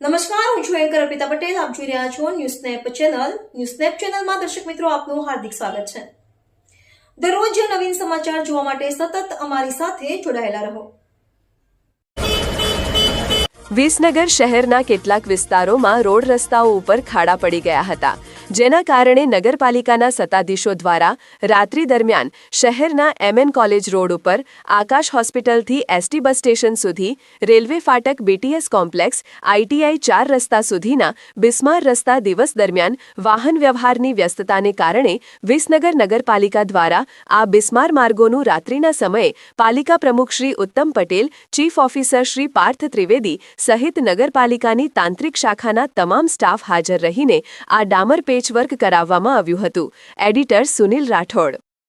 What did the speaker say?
નમસ્કાર, હું છું એન્કર અર્પિતા પટેલ. આપ જોઈ રહ્યા છો ન્યૂઝ ચેનલ. ન્યૂઝ સ્નેપ ચેનલમાં દર્શક મિત્રો, આપનું હાર્દિક સ્વાગત છે. દરરોજ નવીન સમાચાર જોવા માટે સતત અમારી સાથે જોડાયેલા રહો. વિસનગર શહેરના કેટલાક વિસ્તારોમાં રોડ રસ્તાઓ ઉપર ખાડા પડી ગયા હતા. જેના કારણે નગરપાલિકાના સત્તાધીશો દ્વારા રાત્રિ દરમિયાન શહેરના એમએન કોલેજ રોડ ઉપર આકાશ હોસ્પિટલથી એસટી બસ સ્ટેશન સુધી રેલવે ફાટક બીટીએસ કોમ્પ્લેક્સ આઈટીઆઈ ચાર રસ્તા સુધીના બિસ્માર રસ્તા દિવસ દરમિયાન વાહન વ્યવહારની વ્યસ્તતાને કારણે વિસનગર નગરપાલિકા દ્વારા આ બિસ્માર માર્ગોનું રાત્રિના સમયે પાલિકા પ્રમુખ શ્રી ઉત્તમ પટેલ, ચીફ ઓફિસર શ્રી પાર્થ ત્રિવેદી સહિત નગરપાલિકાની તાંત્રિક શાખાના તમામ સ્ટાફ હાજર રહીને આ ડામર પેચવર્ક કરાવવામાં આવ્યું હતું. એડિટર સુનિલ રાઠોડ.